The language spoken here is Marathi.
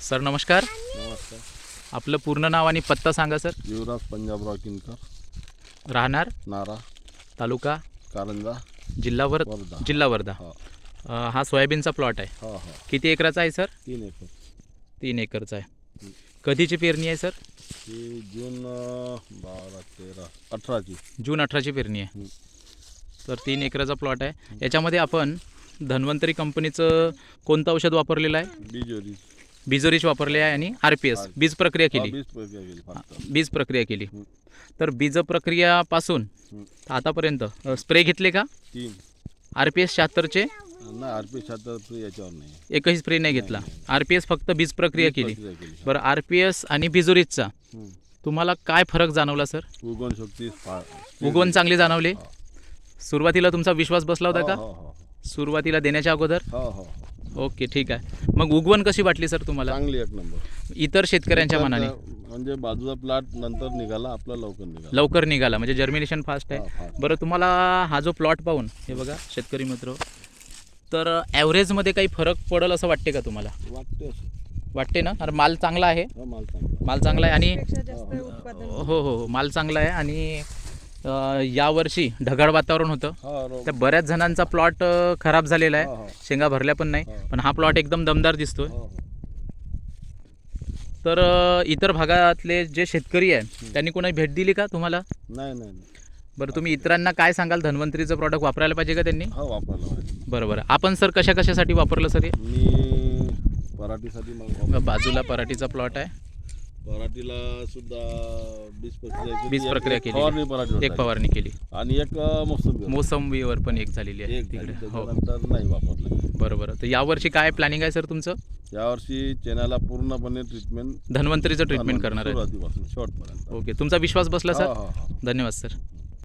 सर नमस्कार. नमस्कार. आपलं पूर्ण नाव आणि पत्ता सांगा सर. युवराज पंजाबराव किनकर. राहणार? नारा. तालुका? कारंजा. जिल्हा वर वर्धा. जिल्हा वर्धा. हा. अ, हा सोयाबीनचा प्लॉट आहे. हा हा. किती एकराचा आहे सर? तीन एकर. तीन एकरचा आहे. कधीची पेरणी आहे सर? जून अं, बारा तेरा अठराची. जून अठराची पेरणी आहे. हं. तर तीन एकराचा प्लॉट आहे. याच्यामध्ये आपण धन्वंतरी कंपनीचं कोणतं औषध वापरलेलं आहे? बिजोरी. बिजोरीच वापरले आहे आणि आर पी एस बीज प्रक्रिया केली. वीस फक्त. बीज प्रक्रिया केली. हं. तर बीज प्रक्रियापासून हं. आतापर्यंत स्प्रे घेतले का? तीन. आर पी एस शहात्तरचे? आर पी शहात्तर याच्यावर नाही. एकही स्प्रे नाही घेतला. आर पी एस फक्त बीज प्रक्रिया केली. प्रक्रिया केली बरं आर पी एस आणि बिजोरीजचा हं. तुम्हाला काय फरक जाणवला सर? उगवण शक्ती फा- उगवण चांगले जाणवले. सुरुवातीला तुमचा विश्वास बसला होता हो, का? हो, हो. सुरुवातीला देण्याच्या अगोदर? हो हो हो. ओके ठीक आहे. मग उगवण कशी वाटली सर तुम्हाला? चांगली एक नंबर. इतर शेतकऱ्यांच्या मनाने? म्हणजे बाजूचा प्लॉट नंतर निघाला आपला लवकर निघाला. लवकर निघाला म्हणजे जर्मिनेशन फास्ट आहे. हा. बरं तुम्हाला हा जो प्लॉट पाहून हे बघा शेतकरी मित्र तर ॲव्हरेजमध्ये काही फरक पडेल असं वाटते का तुम्हाला? वाटते असं. वाटते ना? अरे माल चांगला आहे. हा माल चांगला माल चांगला आहे आणि पेक्षा जास्त उत्पादन. हो हो हो माल चांगला आहे आणि यावर्षी ढगाळ वातावरण होतं. त्या बऱ्याच जणांचा प्लॉट खराब झालेला आहे. शेंगा भरल्या पण नाही. पण हा प्लॉट एकदम दमदार दिसतोय. तर इतर भागातले जे शेतकरी आहे त्यांनी कोणी भेट दिली का तुम्हाला? नाही नाही बरं तुम्ही इतरांना काय सांगाल? धन्वंतरीचं प्रॉडक्ट वापरायला पाहिजे का त्यांनी? बरं बरं. आपण सर कशा कशासाठी वापरलं सर हे? मी पराठीसाठी बाजूला पराठीचा प्लॉट आहे. पराठीला सुद्धा बीज प्रक्रिया केली. बीज प्रक्रिया केलेली. फवारणी पराठीवर एक. फवारणी केली. आणि एक अं, मोसंबी मोसंबीवर पण एक झालेली आहे एक झाली. तिकडे हो. त्याच्यानंतर नाही वापरलं. बरं बरं तर यावर्षी काय प्लॅनिंग आहे सर तुमचं? यावर्षी चेनाला पूर्णपणे ट्रीटमेंट धन्वंतरीचं ट्रीटमेंट करणार आहे. सुरुवातीपासून शेवटपर्यंत ओके तुमचा विश्वास बसला हा, सर? हा, हा. धन्यवाद सर.